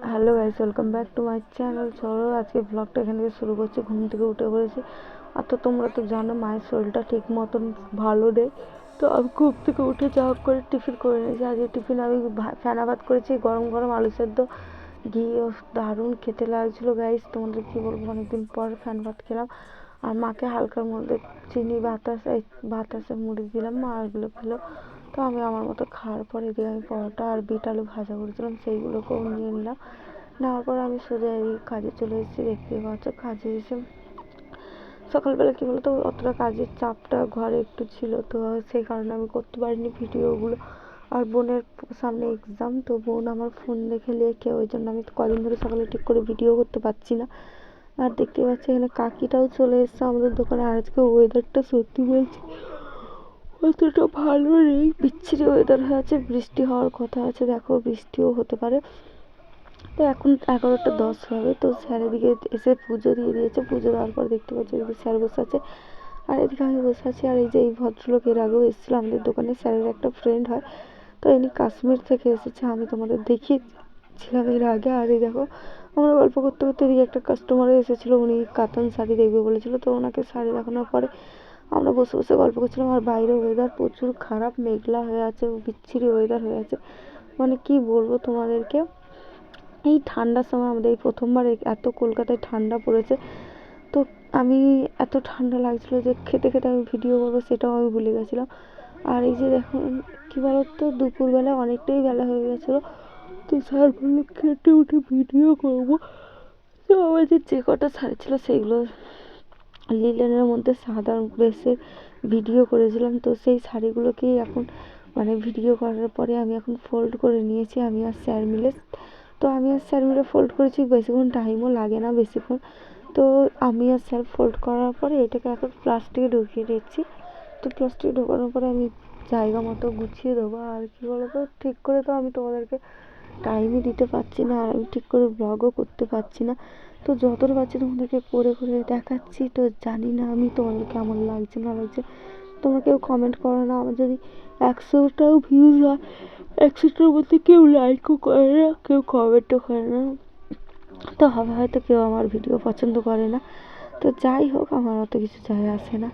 Hello guys welcome back to my channel চলো আজকে ব্লগটা এখান থেকে শুরু করছি, ঘুম থেকে উঠে পড়েছি। আর তো তোমরা তো জানো, মায়ের শরীরটা ঠিক মতন ভালো নেই। তো আমি ঘুম থেকে উঠে যা করে টিফিন করে নিয়েছি। আজকে টিফিন আমি ফেনা ভাত করেছি, গরম গরম আলু সেদ্ধ। ঘি ও দারুণ খেতে লাগছিল গাইস তোমাদের কি বলব, অনেকদিন পর ফ্যান ভাত খেলাম। আর মাকে হালকার মধ্যে চিনি, বাতাস, এই বাতাসে মুড়ি দিলাম, মা এগুলো খেলো। তো আমি আমার মতো খাওয়ার পরে এদিকে আমি পরোটা আর বিট আলু ভাজা করেছিলাম, সেইগুলোকেও নিয়ে নিলাম। নেওয়ার পর আমি সোজা এই কাজে চলে এসেছি দেখতে পাচ্ছ কাজে এসে। সকালবেলা কী বলতো, অতটা কাজের চাপটা ঘরে একটু ছিল, তো সেই কারণে আমি করতে পারিনি ভিডিওগুলো। আর বোনের সামনে এক্সাম তো বোন আমার ফোন দেখে লেখে, ওই জন্য আমি কদিন ধরে সকালে ঠিক করে ভিডিও করতে পারছি না। আর দেখতে পাচ্ছি এখানে কাকিটাও চলে এসছে আমাদের দোকানে, আর আজকে ওয়েদারটা সত্যি বলছি অতটা ভালো নেই। বিচ্ছিরি ওয়েদার হয়ে আছে বৃষ্টি হওয়ার কথা আছে। দেখো, বৃষ্টিও হতে পারে। তো এখন এগারোটা দশ হবে। তো স্যার এদিকে এসে পুজো দিয়ে দিয়েছে। পুজো দেওয়ার পর দেখতে পাচ্ছি এদিকে স্যার বসে আছে। আর এদিকে আমি বসে আছি। আর এই যে এই ভদ্রলোক এর আগেও এসেছিল আমাদের দোকানে। স্যারের একটা ফ্রেন্ড হয়। তো ইনি কাশ্মীর থেকে এসেছে। আমি তোমাদের দেখিয়েছিলাম এর আগে। আর এই দেখো, আমরা গল্প করতে করতে এদিকে একটা কাস্টমারও এসেছিল। উনি কাতান শাড়ি দেখবে বলেছিল। তো ওনাকে শাড়ি দেখানোর পরে আমরা বসে বসে গল্প করছিলাম, আর বাইরে ওয়েদার প্রচুর খারাপ, মেঘলা হয়ে আছে, বিচ্ছিরি ওয়েদার হয়ে আছে। মানে কি বলব তোমাদেরকে? এই ঠান্ডার সময় আমাদের এই প্রথমবার এত কলকাতায় ঠান্ডা পড়েছে। তো আমি এত ঠান্ডা লাগছিল যে খেতে খেতে আমি ভিডিও করব সেটাও আমি ভুলে গেছিলাম। আর এই যে দেখুন কী বলতো, দুপুরবেলা অনেকটাই বেলা হয়ে গেছিল। তো স্যার বলল, খেতে উঠে ভিডিও করব। তো আমাদের যে কটা শাড়ি ছিল, সেগুলো লিলেনের মধ্যে সাদা বেসের ভিডিও করেছিলাম, তো সেই শাড়িগুলোকেই এখন মানে ভিডিও করার পরে আমি এখন ফোল্ড করে নিয়েছি, আমি আর স্যার মিলে তো আমি আর স্যার মিলে ফোল্ড করেছি, বেশিক্ষণ টাইমও লাগে না বেশিক্ষণ। তো আমি আর স্যার ফোল্ড করার পরে এটাকে এখন প্লাস্টিকে ঢুকিয়ে দিচ্ছি। তো প্লাস্টিকে ঢোকানোর পরে আমি জায়গা মতো গুছিয়ে দেবো, আর কী বলতো, ঠিক করে তো আমি তোমাদেরকে টাইমই দিতে পারছি না, আর আমি ঠিক করে ব্লগও করতে পারছি না। তো যতটা পারছি তোমাদেরকে করে করে দেখাচ্ছি, তো জানি না আমি তোমাদের কেমন লাগছে, না লাগছে। তোমরা কেউ কমেন্ট করো না, আমার যদি একশোটাও ভিউজ হয়, একশোটার মধ্যে কেউ লাইকও করে না, কেউ কমেন্টও করে না। তো হবে হয়তো কেউ আমার ভিডিও পছন্দ করে না। তো যাই হোক, আমার অত কিছু যায় আসে না।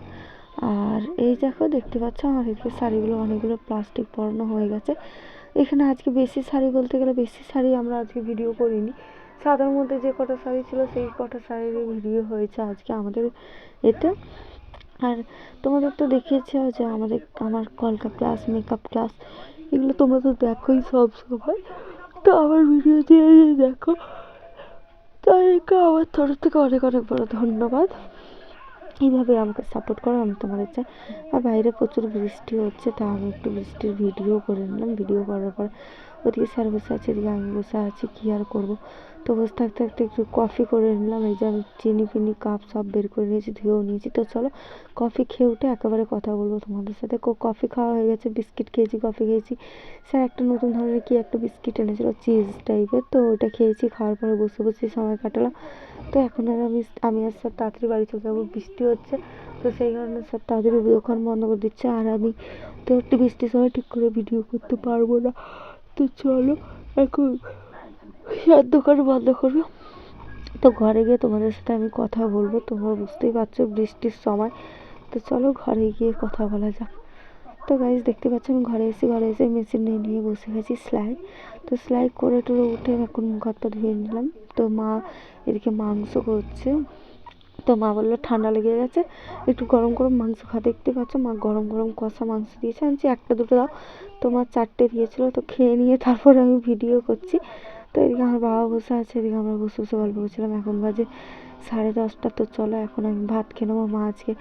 আর এই দেখো, দেখতে পাচ্ছ আমার এদিকে শাড়িগুলো অনেকগুলো প্লাস্টিক পরানো হয়ে গেছে। এখানে আজকে বেশি শাড়ি বলতে গেলে বেশি শাড়ি আমরা আজকে ভিডিও করিনি। সাদার মধ্যে যে কটা শাড়ি ছিল, সেই কটা শাড়ির ভিডিও হয়েছে আজকে আমাদের এতে। আর তোমাদের তো দেখিয়েছি যে আমাদের, আমার কলকা ক্লাস মেকআপ ক্লাস এগুলো তোমরা তো দেখোই সব সময়। তো আমার ভিডিও দিয়ে দেখো তাদেরকে আমার তরফ থেকে অনেক অনেক বড় ধন্যবাদ। এইভাবে আমাকে সাপোর্ট করো, আমি তোমাদের চাই। আর বাইরে প্রচুর বৃষ্টি হচ্ছে, তা আমি একটু বৃষ্টির ভিডিও করে নিলাম। ভিডিও করার পর ওদিকে স্যার বসে আছে, এদিকে আমি বসে আছি, কী আর করব? তো বসে থাকতে থাকতে একটু কফি করে নিলাম, এই যে আমি চিনি ফিনি কাপ সব বের করে নিয়েছি, ধুয়েও নিয়েছি। তো চলো কফি খেয়ে উঠে একেবারে কথা বলব তোমাদের সাথে। কফি খাওয়া হয়ে গেছে, বিস্কিট খেয়েছি কফি খেয়েছি। স্যার, একটা নতুন ধরনের কি একটা বিস্কিট এনেছিল চিজ টাইপের তো ওটা খেয়েছি, খাওয়ার পরে বসে বসে সময় কাটালাম। তো এখন আর আমি আমি আর স্যার তাড়াতাড়ি বাড়ি চলে যাব, বৃষ্টি হচ্ছে, তো সেই কারণে স্যার তাড়াতাড়ি দোকান বন্ধ করে দিচ্ছে। আর আমি তো একটু বৃষ্টির সময় ঠিক করে ভিডিও করতে পারব না। তো চলো, এখন স্যার দোকান বন্ধ করব। তো ঘরে গিয়ে তোমাদের সাথে আমি কথা বলব। তোমরা বুঝতেই পারছ বৃষ্টির সময়। তো চলো ঘরে গিয়ে কথা বলা যাক। তো গাইজ দেখতে পাচ্ছ আমি ঘরে এসে ঘরে এসে মেশিন নিয়ে নিয়ে বসে গেছি সেলাই। তো সেলাই করে টোরে উঠে এখন হাতটা ধুয়ে নিলাম। তো মা এদিকে মাংস করছে। তো মা বলল, ঠান্ডা লেগে গেছে, একটু গরম গরম মাংস খা, দেখতে পাচ্ছ মা গরম গরম কষা মাংস দিয়েছে, আনছি একটা দুটো দাও। তো মা চারটে দিয়েছিলো, তো খেয়ে নিয়ে তারপর আমি ভিডিও করছি। তো এদিকে আমার বাবা বসে আছে, এদিকে আমরা বসে বসে গল্প করছিলাম। এখন বাজে সাড়ে দশটা, তো চলো এখন আমি ভাত খেয়ে নেব। মা আজকে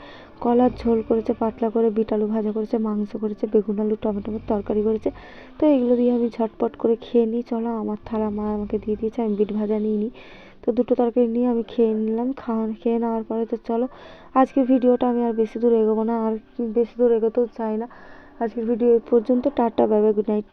কলার ঝোল করেছে, পাতলা করে বিট আলু ভাজা করেছে, মাংস করেছে, বেগুন আলু টমেটোর তরকারি করেছে। তো এগুলো দিয়ে আমি ঝটপট করে খেয়ে নিই। চলো আমার থালা মা আমাকে দিয়ে দিয়েছে, আমি বিট ভাজা নিই। তো দুটো তরকারি নিয়ে আমি খেয়ে নিলাম, খাওয়া খেয়ে নেওয়ার পরে তো চলো, আজকের ভিডিওটা আমি আর বেশি দূর এগোবো না, আর বেশি দূর এগোতেও চাই না। আজকের ভিডিও এই পর্যন্ত, টাটা বাই গুড নাইট